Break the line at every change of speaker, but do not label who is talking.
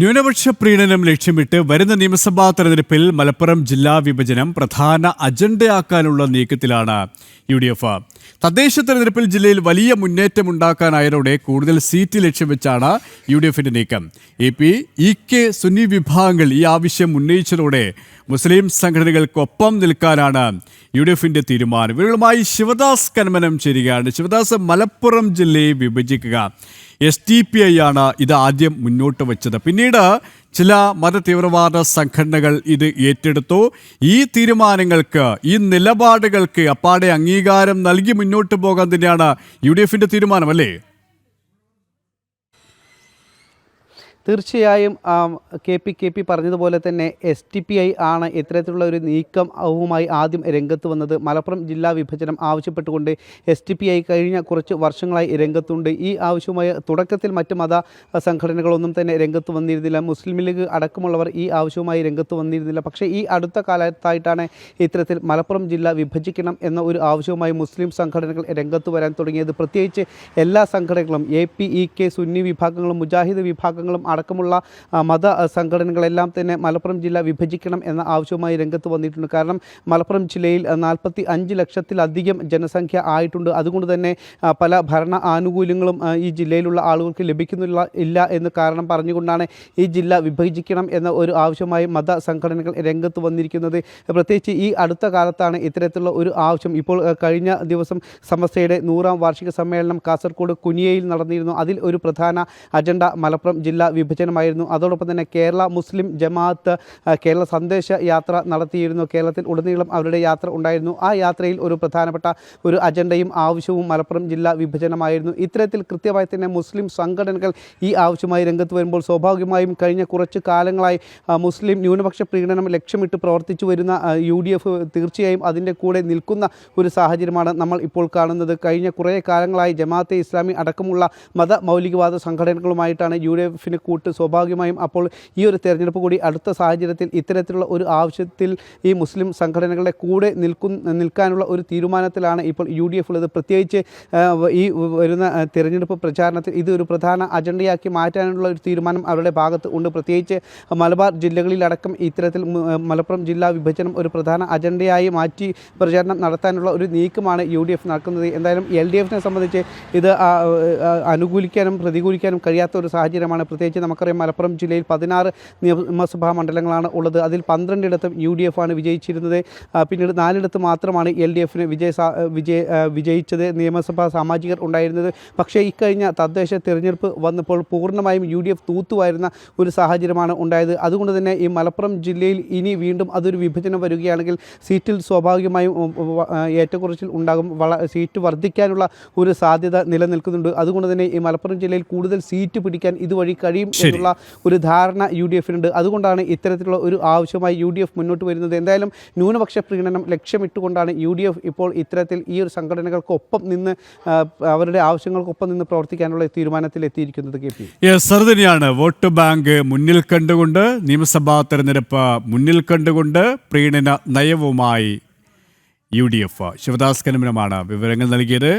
ന്യൂനപക്ഷ പ്രീണനം ലക്ഷ്യമിട്ട് വരുന്ന നിയമസഭാ തെരഞ്ഞെടുപ്പിൽ മലപ്പുറം ജില്ലാ വിഭജനം പ്രധാന അജണ്ടയാക്കാനുള്ള നീക്കത്തിലാണ് യു ഡി എഫ് തദ്ദേശ തെരഞ്ഞെടുപ്പിൽ ജില്ലയിൽ വലിയ മുന്നേറ്റം മുന്നേറ്റമുണ്ടാക്കാനായതോടെ കൂടുതൽ സീറ്റ് ലക്ഷ്യം വെച്ചാണ് യു ഡി എഫിന്റെ നീക്കം. എ പി ഇ കെ സുന്നി വിഭാഗങ്ങൾ ഈ ആവശ്യം ഉന്നയിച്ചതോടെ മുസ്ലിം സംഘടനകൾക്കൊപ്പം നിൽക്കാനാണ് യു ഡി എഫിന്റെ തീരുമാനം. ഇവരുമായി ശിവദാസ് കന്മനം ചേരുകയാണ്. ശിവദാസ് മലപ്പുറം ജില്ലയെ വിഭജിക്കുക. എസ് ടി പി ഐ ആണ് ഇത് ആദ്യം മുന്നോട്ട് വെച്ചത്. പിന്നീട് ചില മതതീവ്രവാദ സംഘടനകൾ ഇത് ഏറ്റെടുത്തു. ഈ തീരുമാനങ്ങൾക്ക് ഈ നിലപാടുകൾക്ക് അപ്പാടെ അംഗീകാരം നൽകി മുന്നോട്ട് പോകാൻ തന്നെയാണ് യു ഡി എഫിന്റെ തീരുമാനം അല്ലേ?
തീർച്ചയായും കെ പി കെ പി പറഞ്ഞതുപോലെ തന്നെ എസ് ടി പി ഐ ആണ് ഇത്തരത്തിലുള്ള ഒരു നീക്കം വുമായി ആദ്യം രംഗത്ത് വന്നത്. മലപ്പുറം ജില്ലാ വിഭജനം ആവശ്യപ്പെട്ടുകൊണ്ട് എസ് ടി പി ഐ കഴിഞ്ഞ കുറച്ച് വർഷങ്ങളായി രംഗത്തുണ്ട്. ഈ ആവശ്യവുമായി തുടക്കത്തിൽ മറ്റ് മത സംഘടനകളൊന്നും തന്നെ രംഗത്ത് വന്നിരുന്നില്ല. മുസ്ലിം ലീഗ് അടക്കമുള്ളവർ ഈ ആവശ്യവുമായി രംഗത്ത് വന്നിരുന്നില്ല. പക്ഷേ ഈ അടുത്ത കാലത്തായിട്ടാണ് ഇത്തരത്തിൽ മലപ്പുറം ജില്ല വിഭജിക്കണം എന്ന ഒരു ആവശ്യവുമായി മുസ്ലിം സംഘടനകൾ രംഗത്ത് വരാൻ തുടങ്ങിയത്. പ്രത്യേകിച്ച് എല്ലാ സംഘടനകളും എ പി ഇ കെ സുന്നി വിഭാഗങ്ങളും മുജാഹിദ് വിഭാഗങ്ങളും അടക്കമുള്ള മത സംഘടനകളെല്ലാം തന്നെ മലപ്പുറം ജില്ല വിഭജിക്കണം എന്ന ആവശ്യവുമായി രംഗത്ത് വന്നിട്ടുണ്ട്. കാരണം മലപ്പുറം ജില്ലയിൽ നാൽപ്പത്തി അഞ്ച് ലക്ഷത്തിലധികം ജനസംഖ്യ ആയിട്ടുണ്ട്. അതുകൊണ്ട് തന്നെ പല ഭരണ ആനുകൂല്യങ്ങളും ഈ ജില്ലയിലുള്ള ആളുകൾക്ക് ലഭിക്കുന്നില്ല ഇല്ല എന്ന് കാരണം പറഞ്ഞുകൊണ്ടാണ് ഈ ജില്ല വിഭജിക്കണം എന്ന ഒരു ആവശ്യമായി മത സംഘടനകൾ രംഗത്ത് വന്നിരിക്കുന്നത്. പ്രത്യേകിച്ച് ഈ അടുത്ത കാലത്താണ് ഇത്തരത്തിലുള്ള ഒരു ആവശ്യം. ഇപ്പോൾ കഴിഞ്ഞ ദിവസം സമസ്തയുടെ നൂറാം വാർഷിക സമ്മേളനം കാസർഗോഡ് കുനിയയിൽ നടന്നിരുന്നു. അതിൽ ഒരു പ്രധാന അജണ്ട മലപ്പുറം ജില്ലാ വിഭജനമായിരുന്നു. അതോടൊപ്പം തന്നെ കേരള മുസ്ലിം ജമാഅത്ത് കേരള സന്ദേശ യാത്ര നടത്തിയിരുന്നു. കേരളത്തിൽ ഉടനീളം അവരുടെ യാത്ര ഉണ്ടായിരുന്നു. ആ യാത്രയിൽ ഒരു പ്രധാനപ്പെട്ട ഒരു അജണ്ടയും ആവശ്യവും മലപ്പുറം ജില്ലാ വിഭജനമായിരുന്നു. ഇത്തരത്തിൽ കൃത്യമായി തന്നെ മുസ്ലിം സംഘടനകൾ ഈ ആവശ്യമായി രംഗത്ത് വരുമ്പോൾ സ്വാഭാവികമായും കഴിഞ്ഞ കുറച്ച് കാലങ്ങളായി മുസ്ലിം ന്യൂനപക്ഷ പ്രീണനം ലക്ഷ്യമിട്ട് പ്രവർത്തിച്ചു വരുന്ന യു ഡി എഫ് തീർച്ചയായും അതിന്റെ കൂടെ നിൽക്കുന്ന ഒരു സാഹചര്യമാണ് നമ്മൾ ഇപ്പോൾ കാണുന്നത്. കഴിഞ്ഞ കുറേ കാലങ്ങളായി ജമാഅത്തെ ഇസ്ലാമി അടക്കമുള്ള മത മൗലികവാദ സംഘടനകളുമായിട്ടാണ് യു ഡി എഫിന് കൂട്ട് സ്വാഭാവികമായും അപ്പോൾ ഈ ഒരു തെരഞ്ഞെടുപ്പ് കൂടി അടുത്ത സാഹചര്യത്തിൽ ഇത്തരത്തിലുള്ള ഒരു ആവശ്യത്തിൽ ഈ മുസ്ലിം സംഘടനകളുടെ കൂടെ നിൽക്കുന്ന നിൽക്കാനുള്ള ഒരു തീരുമാനത്തിലാണ് ഇപ്പോൾ യു ഡി എഫ് ഉള്ളത്. പ്രത്യേകിച്ച് ഈ വരുന്ന തിരഞ്ഞെടുപ്പ് പ്രചാരണത്തിൽ ഇത് ഒരു പ്രധാന അജണ്ടയാക്കി മാറ്റാനുള്ള ഒരു തീരുമാനം അവരുടെ ഭാഗത്ത് ഉണ്ട്. പ്രത്യേകിച്ച് മലബാർ ജില്ലകളിലടക്കം ഇത്തരത്തിൽ മലപ്പുറം ജില്ലാ വിഭജനം ഒരു പ്രധാന അജണ്ടയായി മാറ്റി പ്രചാരണം നടത്താനുള്ള ഒരു നീക്കമാണ് യു ഡി എഫ് നടക്കുന്നത്. എന്തായാലും എൽ ഡി എഫിനെ സംബന്ധിച്ച് ഇത് അനുകൂലിക്കാനും പ്രതികൂലിക്കാനും കഴിയാത്ത ഒരു സാഹചര്യമാണ്. പ്രത്യേകിച്ച് നമുക്കറിയാം മലപ്പുറം ജില്ലയിൽ പതിനാറ് നിയമസഭാ മണ്ഡലങ്ങളാണ് ഉള്ളത്. അതിൽ പന്ത്രണ്ടിടത്തും യു ഡി എഫ് ആണ് വിജയിച്ചിരുന്നത്. പിന്നീട് നാലിടത്ത് മാത്രമാണ് എൽ ഡി എഫിന് വിജയ വിജയ വിജയിച്ചത്. നിയമസഭാ സാമാജികർ ഉണ്ടായിരുന്നത്. പക്ഷേ ഇക്കഴിഞ്ഞ തദ്ദേശ തിരഞ്ഞെടുപ്പ് വന്നപ്പോൾ പൂർണമായും യു ഡി എഫ് തൂത്തുവായിരുന്ന ഒരു സാഹചര്യമാണ് ഉണ്ടായത്. അതുകൊണ്ട് തന്നെ ഈ മലപ്പുറം ജില്ലയിൽ ഇനി വീണ്ടും അതൊരു വിഭജനം വരികയാണെങ്കിൽ സീറ്റിൽ സ്വാഭാവികമായും ഏറ്റക്കുറച്ചിൽ ഉണ്ടാകും. വള സീറ്റ് വർദ്ധിക്കാനുള്ള ഒരു സാധ്യത നിലനിൽക്കുന്നുണ്ട്. അതുകൊണ്ട് തന്നെ ഈ മലപ്പുറം ജില്ലയിൽ കൂടുതൽ സീറ്റ് പിടിക്കാൻ ഇതുവഴി കഴിയും
ശരി.
എന്നുള്ള ഒരു ധാരണ യു ഡി എഫിനുണ്ട് അതുകൊണ്ടാണ് ഇത്തരത്തിലുള്ള ഒരു ആവശ്യമായി യു ഡി എഫ് മുന്നോട്ട് വരുന്നത്. എന്തായാലും ന്യൂനപക്ഷ പ്രീണനം ലക്ഷ്യമിട്ടുകൊണ്ടാണ് യു ഡി എഫ് ഇപ്പോൾ ഇത്തരത്തിൽ ഈ ഒരു സംഘടനകൾക്കൊപ്പം നിന്ന് അവരുടെ ആവശ്യങ്ങൾക്കൊപ്പം നിന്ന് പ്രവർത്തിക്കാനുള്ള തീരുമാനത്തിൽ എത്തിയിരിക്കുന്നത് കെ പി.
എസ് തന്നെയാണ് വോട്ട് ബാങ്ക് മുന്നിൽ കണ്ടുകൊണ്ട് നിയമസഭാ തെരഞ്ഞെടുപ്പ് മുന്നിൽ കണ്ടുകൊണ്ട് പ്രീണന നയവുമായി യു ഡി എഫ് ശിവദാസ് കനമനമാണ് വിവരങ്ങൾ നൽകിയത്.